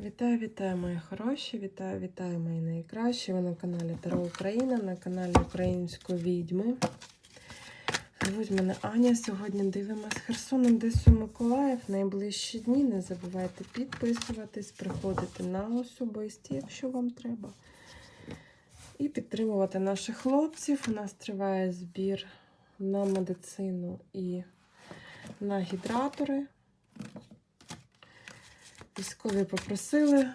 Вітаю, вітаю, мої хороші! Вітаю, вітаю, мої найкращі. Ви на каналі Таро Україна, на каналі Української відьми. Звуть мене Аня. Сьогодні дивимось Херсон, Одесу, Миколаїв. Найближчі дні. Не забувайте підписуватись, приходити на особисті, якщо вам треба. І підтримувати наших хлопців. У нас триває збір на медицину і на гідратори. Військові попросили,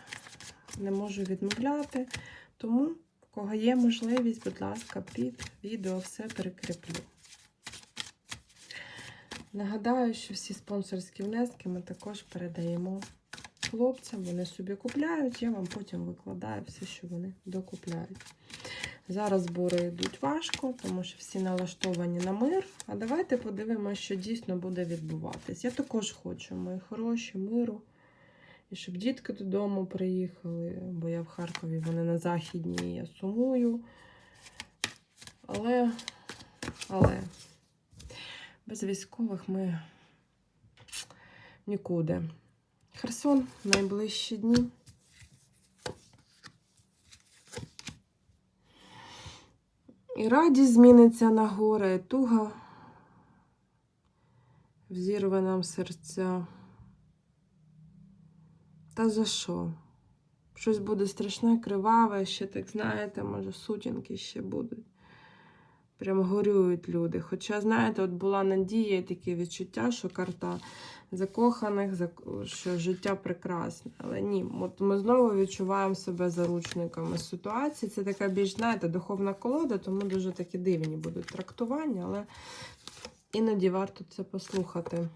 не можу відмовляти. Тому, в кого є можливість, будь ласка, під відео все перекріплю. Нагадаю, що всі спонсорські внески ми також передаємо хлопцям. Вони собі купляють, я вам потім викладаю все, що вони докупляють. Зараз збори йдуть важко, тому що всі налаштовані на мир. А давайте подивимося, що дійсно буде відбуватись. Я також хочу, мої хороші, миру. І щоб дітки додому приїхали, бо я в Харкові, вони на Західній, я сумую. Але, але без військових ми нікуди. Херсон найближчі дні. І радість зміниться на горе, і туга взірве нам серця. Та за що? Щось буде страшне, криваве, ще так знаєте, може, сутінки ще будуть. Прям горюють люди. Хоча, знаєте, от була надія і таке відчуття, що карта закоханих, що життя прекрасне. Але ні, от ми знову відчуваємо себе заручниками ситуації. Це така більш, знаєте, духовна колода, тому дуже такі дивні будуть трактування, але іноді варто це послухати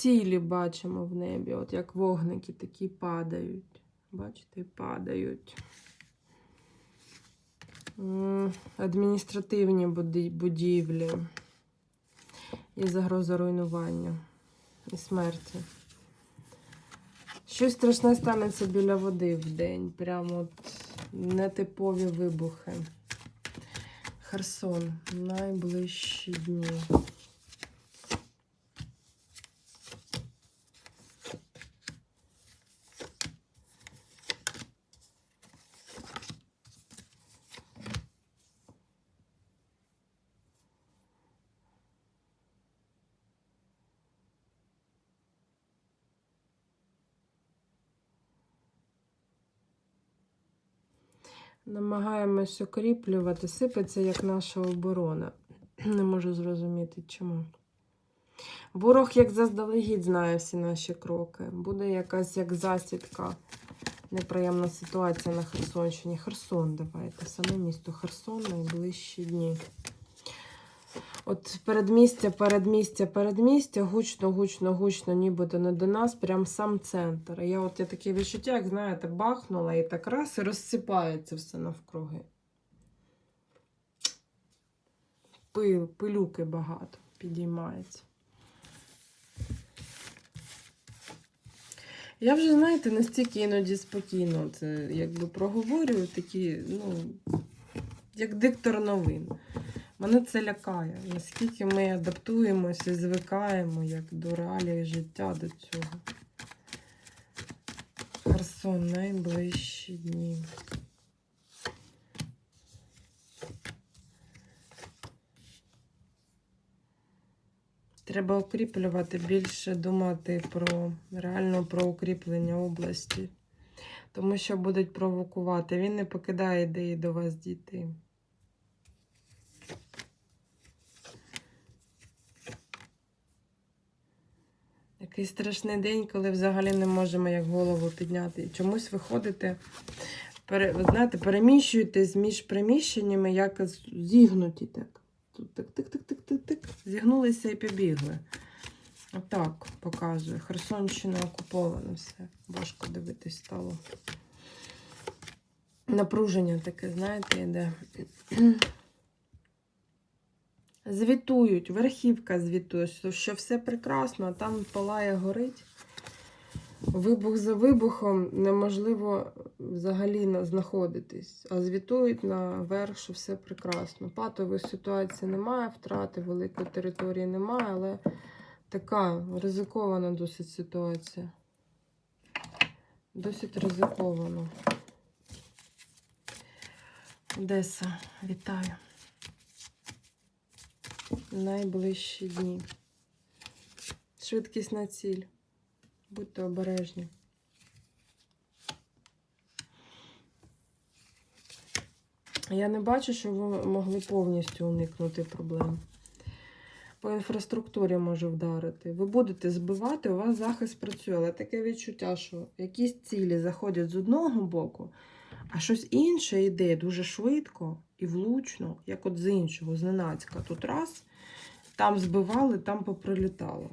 цілі бачимо в небі, от як вогники такі падають. Бачите, падають. Адміністративні будівлі і загроза руйнування і смерті. Щось страшне станеться біля води в день. Прямо от нетипові вибухи. Херсон. Найближчі дні. Намагаємось укріплювати, сипеться як наша оборона. Не можу зрозуміти, чому. Ворог, як заздалегідь, знає всі наші кроки. Буде якась як засідка. Неприємна ситуація на Херсонщині. Херсон, давайте. Саме місто Херсон найближчі дні. От передмістя, передмістя, передмістя, гучно, гучно, гучно, нібито не до нас, прям сам центр. Я от я таке відчуття, як знаєте, бахнула і так раз і розсипається все навкруги. Пил, пилюки багато підіймається. Я вже, знаєте, настільки іноді спокійно це якби проговорюю, такі, ну, як диктор новин. Мене це лякає. Наскільки ми адаптуємося, звикаємо як до реалії життя до цього. Херсон найближчі дні. Треба укріплювати більше думати про реально про укріплення області. Тому що будуть провокувати. Він не покидає ідеї до вас дійти. Який страшний день, коли взагалі не можемо як голову підняти. І чомусь виходите, пере, ви знаєте, переміщуєтесь між приміщеннями, як зігнуті так. Тут тик-тик-тик-тик-тик. Зігнулися і побігли. Отак показує. Херсонщина окупована все. Важко дивитись стало. Напруження таке, знаєте, йде. Звітують, верхівка звітує, що- все прекрасно, а там палає горить. Вибух за вибухом неможливо взагалі знаходитись. А звітують наверх, що все прекрасно. Патової ситуації немає, втрати великої території немає, але така ризикована досить ситуація. Досить ризиковано. Одеса, вітаю. Найближчі дні. Швидкісна ціль. Будьте обережні. Я не бачу, що ви могли повністю уникнути проблем. По інфраструктурі може вдарити. Ви будете збивати, у вас захист працює, але таке відчуття, що якісь цілі заходять з одного боку, а щось інше йде дуже швидко і влучно, як от з іншого, зненацька. Тут раз, там збивали, там поприлітало.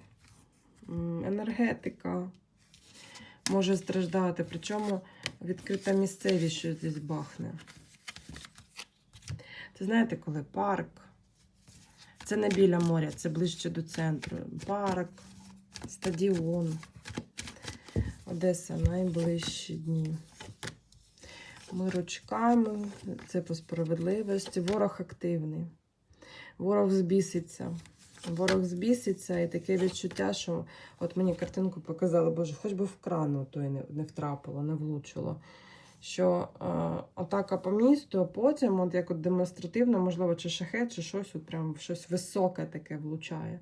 Енергетика може страждати, причому відкрита місцевість щось десь бахне. Це знаєте, коли парк. Це не біля моря, це ближче до центру. Парк, стадіон. Одеса найближчі дні. Ми ручками, це по справедливості. Ворог активний. Ворог збіситься. Ворог збіситься і таке відчуття, що от мені картинку показали, боже, хоч би в кран той не, не втрапило, не влучило. Що е, атака по місту, а потім, от як от демонстративно, можливо, чи шахет, чи щось, от прям щось високе таке влучає.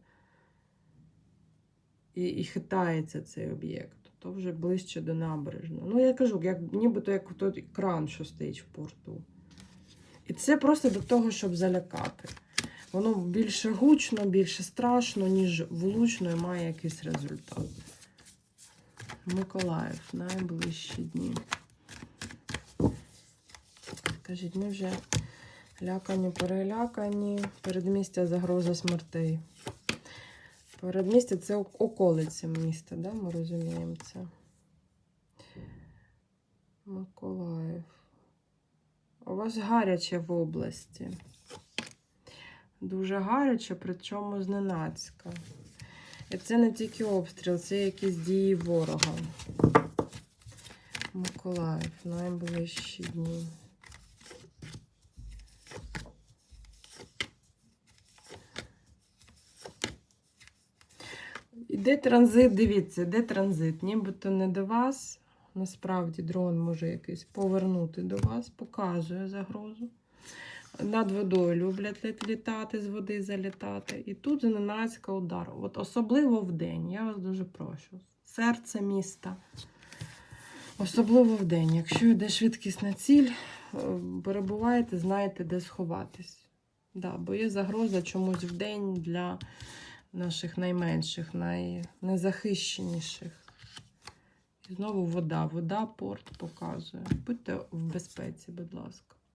І, і хитається цей об'єкт. То вже ближче до набережної. Ну, я кажу, як, нібито як той кран, що стоїть в порту. І це просто до того, щоб залякати. Воно більше гучно, більше страшно, ніж влучно і має якийсь результат. Миколаїв, найближчі дні. Скажіть, ми вже лякані, перелякані. Передмістя загроза смертей. Передмістя це ок- околиці міста, да? ми розуміємо це. Миколаїв. У вас гаряче в області. Дуже гаряче, причому зненацька. І це не тільки обстріл, це якісь дії ворога. Миколаїв, найближчі дні. Іде транзит, дивіться, де транзит. Нібито не до вас. Насправді дрон може якийсь повернути до вас, показує загрозу. Над водою люблять літати, з води залітати. І тут зненацька удар. От особливо в день, я вас дуже прошу. Серце міста. Особливо в день. Якщо йде швидкісна ціль, е, перебувайте, знаєте, де сховатись. Да, бо є загроза чомусь в день для наших найменших, найнезахищеніших. І знову вода. Вода, порт показує. Будьте в безпеці, будь ласка.